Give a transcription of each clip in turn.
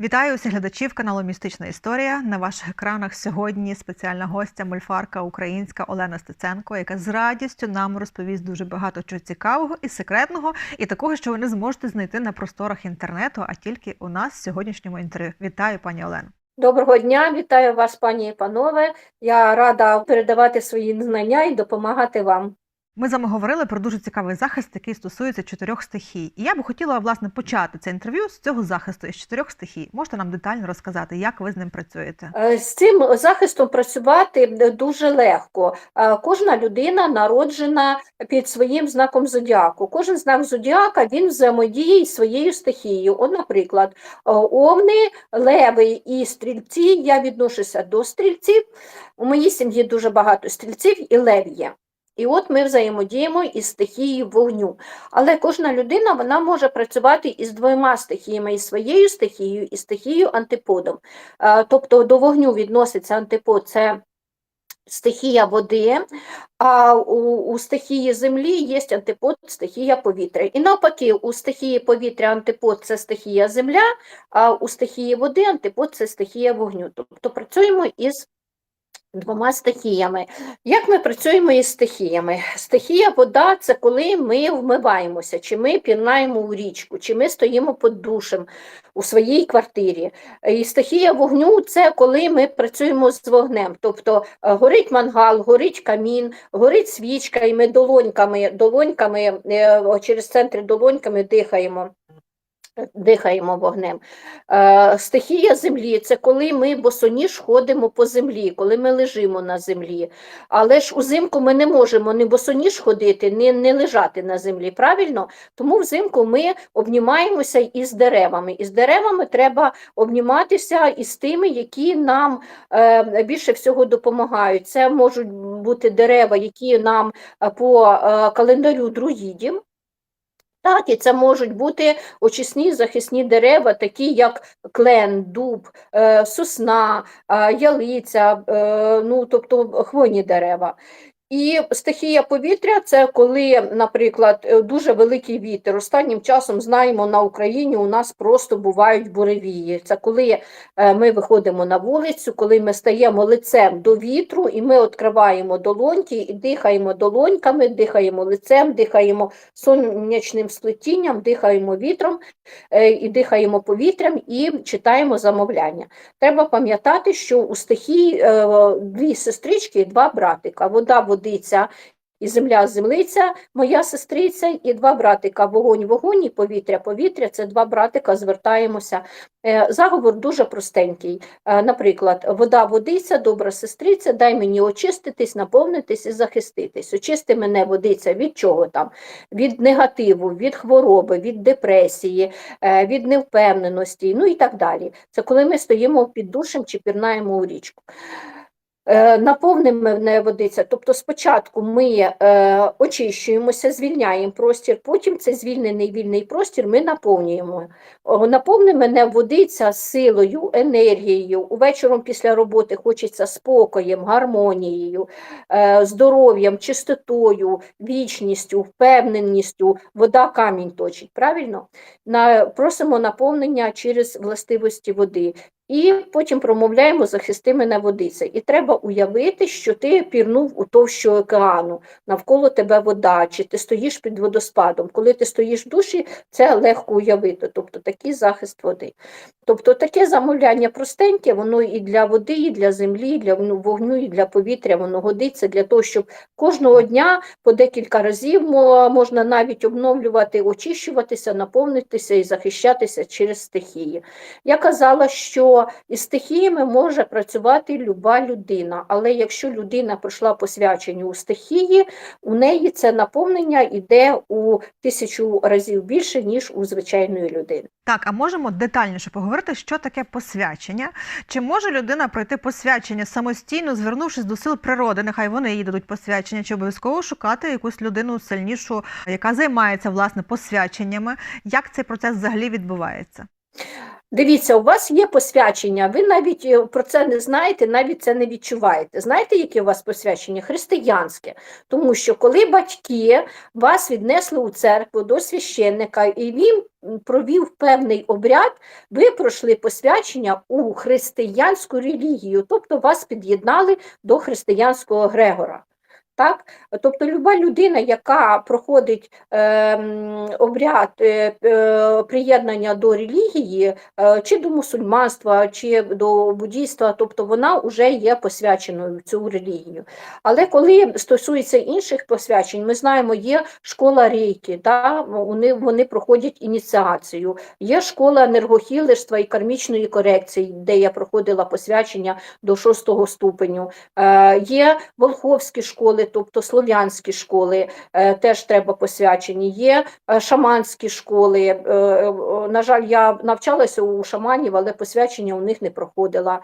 Вітаю усіх глядачів каналу Містична Історія. На ваших екранах сьогодні спеціальна гостя мульфарка українська Олена Стеценко, яка з радістю нам розповість дуже багато чого цікавого і секретного, і такого, що ви не зможете знайти на просторах інтернету, а тільки у нас в сьогоднішньому інтерв'ю. Вітаю, пані Олено. Доброго дня, вітаю вас, пані і панове. Я рада передавати свої знання і допомагати вам. Ми з вами говорили про дуже цікавий захист, який стосується чотирьох стихій. І я би хотіла власне почати це інтерв'ю з цього захисту із чотирьох стихій. Можете нам детально розказати, як ви з ним працюєте? Е, З цим захистом працювати дуже легко. Е, Кожна людина народжена під своїм знаком зодіаку. Кожен знак зодіака він взаємодіє із своєю стихією. От, наприклад, е, овни, леви і стрільці. Я відношуся до стрільців. У моїй сім'ї дуже багато стрільців і лев. І от ми взаємодіємо із стихією вогню. Але кожна людина вона може працювати із двома стихіями, із своєю стихією, і стихією антиподом. Тобто до вогню відноситься антипод це стихія води, а у, у стихії землі є антипод стихія повітря. І навпаки, у стихії повітря антипод це стихія земля, а у стихії води антипод це стихія вогню. Тобто працюємо із двома стихіями. Як ми працюємо із стихіями? Стихія вода це коли ми вмиваємося, чи ми пірнаємо у річку, чи ми стоїмо під душем у своїй квартирі. І стихія вогню це коли ми працюємо з вогнем. Тобто е, горить мангал, горить камін, горить свічка, і ми долоньками, долоньками е, через центри долоньками дихаємо. Дихаємо вогнем. Е, стихія землі це коли ми босоніж ходимо по землі, коли ми лежимо на землі. Але ж узимку ми не можемо ні босоніж ходити, ні не лежати на землі. Правильно? Тому взимку ми обнімаємося із деревами. І з деревами треба обніматися із тими, які нам е, більше всього допомагають. Це можуть бути дерева, які нам е, по е, календарю друїдів. Так, і це можуть бути очисні захисні дерева, такі як клен, дуб, е, сосна, е, ялиця, е, ну, тобто хвойні дерева. І стихія повітря це коли, наприклад, е, дуже великий вітер. Останнім часом знаємо на Україні у нас просто бувають буревії. Це коли е, ми виходимо на вулицю, коли ми стаємо лицем до вітру, і ми відкриваємо долоньки і дихаємо долоньками, дихаємо лицем, дихаємо сонячним сплетінням, дихаємо вітром е, і дихаємо повітрям і читаємо замовляння. Треба пам'ятати, що у стихії дві сестрички і два братика. Вода водиця і земля землиця, моя сестриця, і два братика вогонь, вогонь і повітря. Повітря це два братика, звертаємося. Е, Заговор дуже простенький. Е, Наприклад, вода водиця, добра сестриця, дай мені очиститись, наповнитись і захиститись. Очисти мене водиця від чого там? Від негативу, від хвороби, від депресії, е, від невпевненості, ну і так далі. Це коли ми стоїмо під душем чи пірнаємо у річку. Е, Наповнена водиця, тобто спочатку ми е, очищуємося, звільняємо простір, потім цей звільнений вільний простір ми наповнюємо. Наповни мене водиця силою, енергією. Увечором після роботи хочеться спокоєм, гармонією, е, здоров'ям, чистотою, вічністю, впевненістю. Вода камінь точить. Правильно? Просимо наповнення через властивості води. І потім промовляємо захисти мене водиця. І треба уявити, що ти пірнув у товщу океану, навколо тебе вода, чи ти стоїш під водоспадом. Коли ти стоїш в душі, це легко уявити, тобто такий захист води. Тобто таке замовляння простеньке, воно і для води, і для землі, і для вогню, і для повітря, воно годиться для того, щоб кожного дня по декілька разів можна навіть обновлювати, очищуватися, наповнитися і захищатися через стихії. Я казала, що із стихіями може працювати люба людина, але якщо людина пройшла посвячення у стихії, у неї це наповнення йде у тисячу разів більше, ніж у звичайної людини. Так, а можемо детальніше поговорити, що таке посвячення? Чи може людина пройти посвячення самостійно, звернувшись до сил природи? Нехай вони їй дадуть посвячення, чи обов'язково шукати якусь людину сильнішу, яка займається власне посвяченнями? Як цей процес взагалі відбувається? Дивіться, у вас є посвячення, ви навіть е, про це не знаєте, навіть це не відчуваєте. Знаєте, яке у вас посвячення? Християнське. Тому що коли батьки вас віднесли у церкву до священника, і він провів певний обряд, ви пройшли посвячення у християнську релігію, тобто вас під'єднали до християнського Грегора. Так? Тобто люба людина, яка проходить е, обряд е, приєднання до релігії, е, чи до мусульманства, чи до буддійства, тобто вона вже є посвяченою в цю релігію. Але коли стосується інших посвячень, ми знаємо, є школа рейки, да? вони, вони проходять ініціацію, є школа енергохілерства і кармічної корекції, де я проходила посвячення до шостого ступеню. Е, Є волховські школи, тобто слов'янські школи, е, теж треба посвячені. Є е, шаманські школи. е, На жаль, я навчалася у шаманів, але посвячення у них не проходила.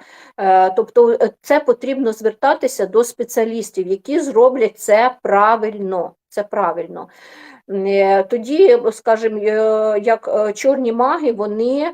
Тобто це потрібно звертатися до спеціалістів, які зроблять це правильно. Це правильно. Е, Тоді, скажімо, е, як е, чорні маги, вони,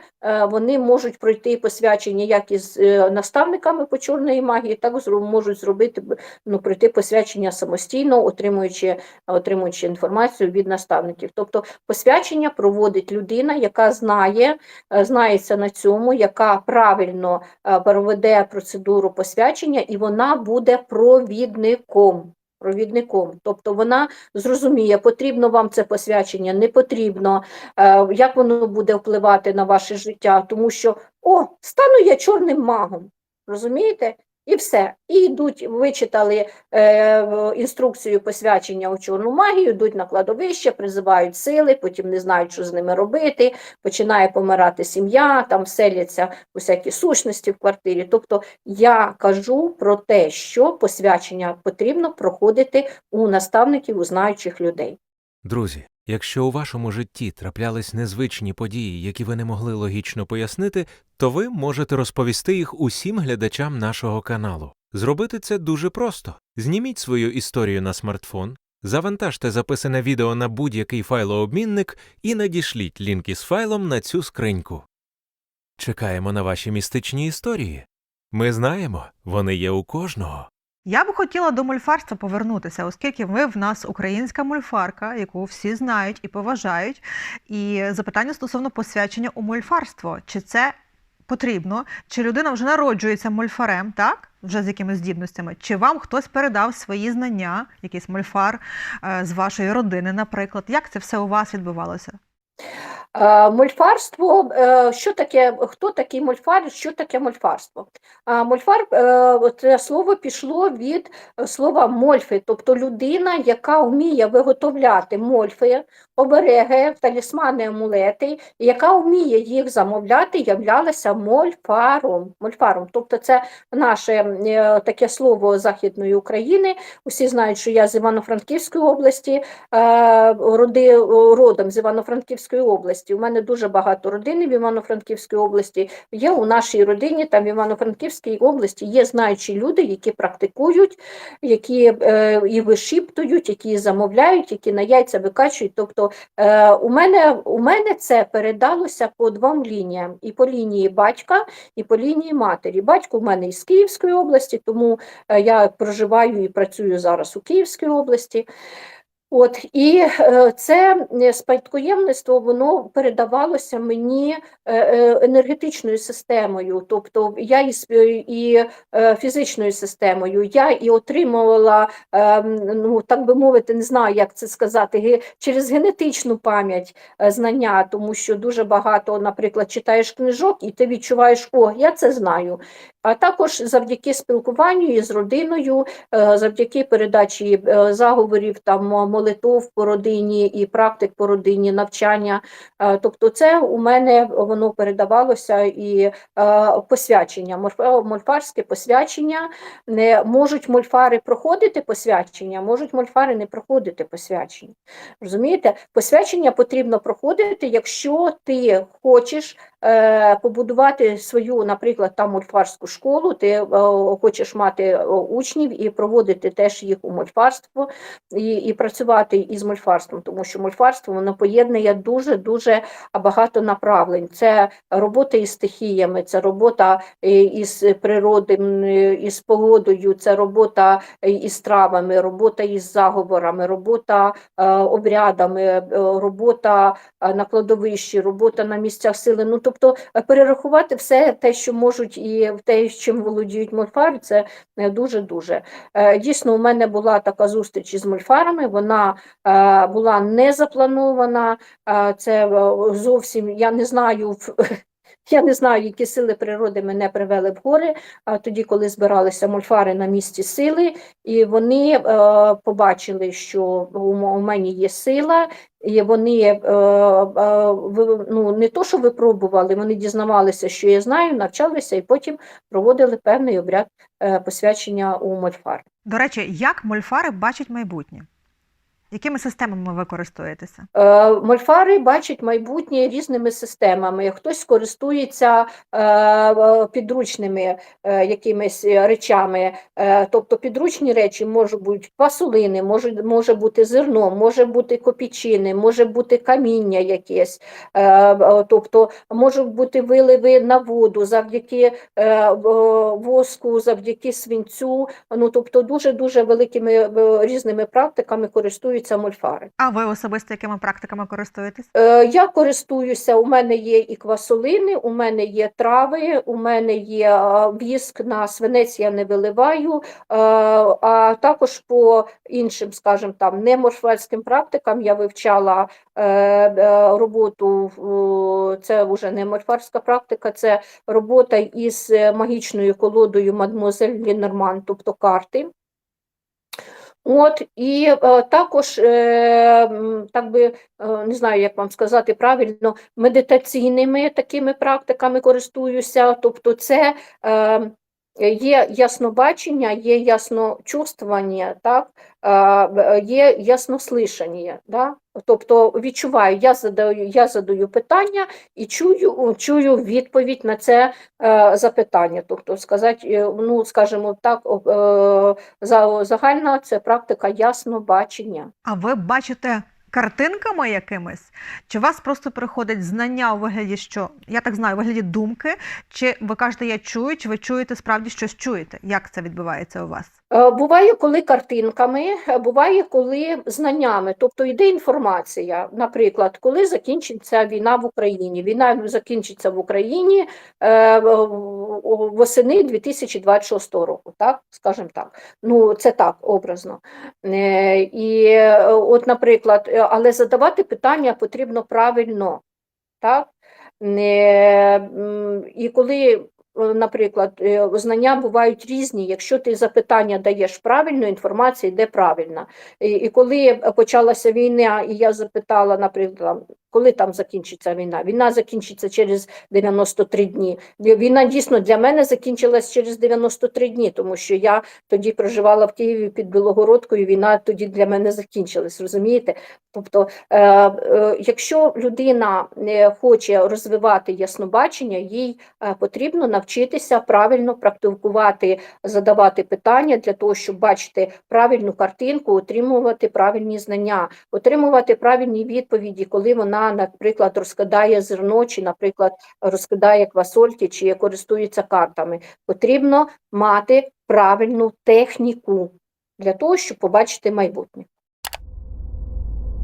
вони можуть пройти посвячення як із наставниками по чорної магії, так можуть зробити ну, пройти посвячення самостійно, отримуючи, отримуючи інформацію від наставників. Тобто посвячення проводить людина, яка знає, знається на цьому, яка правильно проведе процедуру посвячення, і вона буде провідником. Провідником, тобто вона зрозуміє, потрібно вам це посвячення, не потрібно, е, як воно буде впливати на ваше життя, тому що о, стану я чорним магом, розумієте? І все. І йдуть, вичитали е, інструкцію посвячення у чорну магію, йдуть на кладовище, призивають сили, потім не знають, що з ними робити, починає помирати сім'я, там вселяться усякі сущності в квартирі. Тобто я кажу про те, що посвячення потрібно проходити у наставників, у знаючих людей. Друзі, якщо у вашому житті траплялись незвичні події, які ви не могли логічно пояснити, то ви можете розповісти їх усім глядачам нашого каналу. Зробити це дуже просто. Зніміть свою історію на смартфон, завантажте записане відео на будь-який файлообмінник і надішліть лінк із файлом на цю скриньку. Чекаємо на ваші містичні історії. Ми знаємо, вони є у кожного. Я би хотіла до мульфарства повернутися, оскільки ви в нас українська мульфарка, яку всі знають і поважають. І запитання стосовно посвячення у мульфарство. Чи це потрібно? Чи людина вже народжується мольфарем, так? Вже з якимись здібностями? Чи вам хтось передав свої знання, якийсь мульфар е, з вашої родини, наприклад? Як це все у вас відбувалося? Е, Мольфарство, е, що таке, хто такий мольфар, що таке мольфарство? А Мольфар, е, це слово пішло від е, слова мольфи, тобто людина, яка вміє виготовляти мольфи, обереги, талісмани, амулети, яка вміє їх замовляти, являлася мольфаром. мольфаром. Тобто це наше е, таке слово Західної України. Усі знають, що я з Івано-Франківської області, е, родом з Івано-Франківської області. У мене дуже багато родини в Івано-Франківській області. Є у нашій родині, там в Івано-Франківській області є знаючі люди, які практикують, які е, і вишіптують, які замовляють, які на яйця викачують. Тобто е, у, мене, у мене це передалося по двом лініям: і по лінії батька, і по лінії матері. Батько в мене із Київської області, тому е, я проживаю і працюю зараз у Київській області. От і е, це е, спадкоємництво воно передавалося мені е, енергетичною системою, тобто я і, і фізичною системою. Я і отримувала, е, ну так би мовити, не знаю, як це сказати, через генетичну пам'ять знання, тому що дуже багато, наприклад, читаєш книжок, і ти відчуваєш, о, я це знаю. А також завдяки спілкуванню із родиною, завдяки передачі заговорів, там молитов по родині і практик по родині, навчання. Е, Тобто, це у мене воно передавалося і е, посвячення, морф- мольфарське посвячення. Не можуть мольфари проходити посвячення, можуть мольфари не проходити посвячення. Розумієте, посвячення потрібно проходити, якщо ти хочеш е, побудувати свою, наприклад, там мольфарську школу, ти е, хочеш мати е, учнів і проводити теж їх у мольфарство і, і працювати. із мольфарством, тому що мольфарство воно поєднує дуже дуже багато направлень. Це робота із стихіями, це робота е, із природою, із погодою, це робота е, із травами, робота із заговорами, робота е, обрядами, е, робота е, на кладовищі, робота на місцях сили. Ну тобто е, перерахувати все те, що можуть, і те, чим володіють мольфари, це дуже дуже. Е, Дійсно, у мене була така зустріч із мольфарами. Вона е, була не запланована. е, Це е, зовсім я не знаю. Я не знаю, які сили природи мене привели в гори, а тоді, коли збиралися мольфари на місці сили, і вони е, побачили, що у, мене є сила, і вони е, е, ну, не то, що випробували, вони дізнавалися, що я знаю, навчалися і потім проводили певний обряд е, посвячення у мольфар. До речі, як мольфари бачать майбутнє? Якими системами ви користуєтеся? Е, Мольфари бачать майбутнє різними системами. Хтось користується е, е, підручними е, якимись речами, тобто підручні речі можуть бути фасолини, може, може бути зерно, може бути копійчини, може бути каміння якесь, тобто можуть бути виливи на воду завдяки воску, завдяки свинцю. Ну тобто дуже дуже великими різними практиками користуються мольфари. А ви особисто якими практиками користуєтесь? Е, Я користуюся, у мене є і квасолини, у мене є трави, у мене є віск на свинець я не виливаю, е, а також по іншим, скажімо, там, неморфальським практикам я вивчала е, е, роботу, це вже не морфарська практика, це робота із е, магічною колодою Мадмуазель Лінорман, тобто карти. От і е, також, е, так би е, не знаю, як вам сказати правильно, медитаційними такими практиками користуюся. Тобто, це е, є яснобачення, є ясночувствування, так, є яснослишання. Да? Тобто відчуваю, я задаю, я задаю питання і чую, чую відповідь на це е, запитання. Тобто, сказати, е, ну, скажімо так, е, загальна це практика яснобачення. А ви бачите картинками якимись? Чи у вас просто приходить знання у вигляді, що я так знаю, у вигляді думки? Чи ви кажете, я чую, чи ви чуєте справді щось чуєте? Як це відбувається у вас? Е, Буває, коли картинками, е, буває, коли знаннями, тобто йде інформація. Наприклад, коли закінчиться війна в Україні. Війна закінчиться в Україні е, восени 2026 року, так, скажімо так. Ну, це так, образно. І от, наприклад, але задавати питання потрібно правильно, так? Е, І коли е, наприклад, е, знання бувають різні. Якщо ти запитання даєш правильно, інформація йде правильна. І, і коли почалася війна, і я запитала, наприклад, коли там закінчиться війна? Війна закінчиться через 93 дні. Війна дійсно для мене закінчилась через 93 дні, тому що я тоді проживала в Києві під Білогородкою, війна тоді для мене закінчилась, розумієте? Тобто, е, е, якщо людина е, хоче розвивати яснобачення, їй потрібно навчитися правильно практикувати, задавати питання для того, щоб бачити правильну картинку, отримувати правильні знання, отримувати правильні відповіді, коли вона, наприклад, розкидає зерно, чи, наприклад, розкидає квасольки, чи користується картами. Потрібно мати правильну техніку для того, щоб побачити майбутнє.